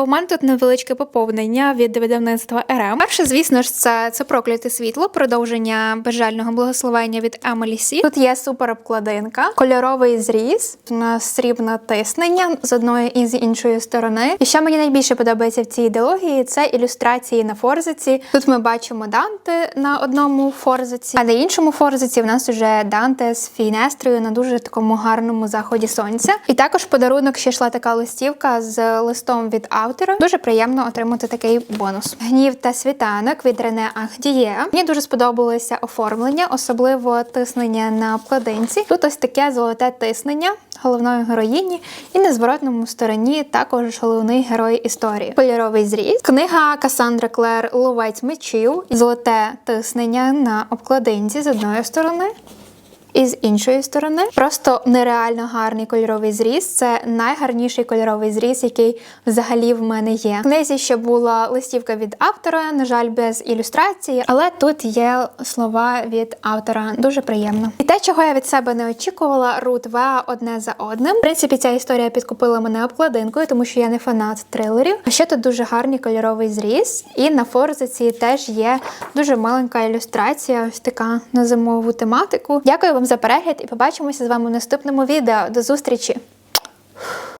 У мене тут невеличке поповнення від видавництва РМ. Перше, звісно ж, це, це прокляте світло, продовження безжального благословення від Емелі Сі. Тут є супер обкладинка, кольоровий зріз, у срібне тиснення з одної і з іншої сторони. І що мені найбільше подобається в цій ідеології, це ілюстрації на форзиці. Тут ми бачимо Данте на одному форзиці, а на іншому форзиці в нас уже Данте з фінестрою на дуже такому гарному заході сонця. І також подарунок ще йшла така листівка з листом від автора. Дуже приємно отримати такий бонус. Гнів та світанок від Рене Ахдіє. Мені дуже сподобалося оформлення, особливо тиснення на обкладинці. Тут ось таке золоте тиснення головної героїні, і на зворотному стороні також головний герой історії. Кольоровий зріз. Книга Касандра Клер Ловець мечів. Золоте тиснення на обкладинці з одної сторони. І з іншої сторони, просто нереально гарний кольоровий зріз. Це найгарніший кольоровий зріз, який взагалі в мене є. В книзі ще була листівка від автора, на жаль, без ілюстрації, але тут є слова від автора. Дуже приємно. І те, чого я від себе не очікувала, Рут Веа одне за одним. В принципі, ця історія підкупила мене обкладинкою, тому що я не фанат трилерів. А ще тут дуже гарний кольоровий зріз. І на форзиці теж є дуже маленька ілюстрація, ось така на зимову тематику. Дякую вам за перегляд і побачимося з вами в наступному відео. До зустрічі!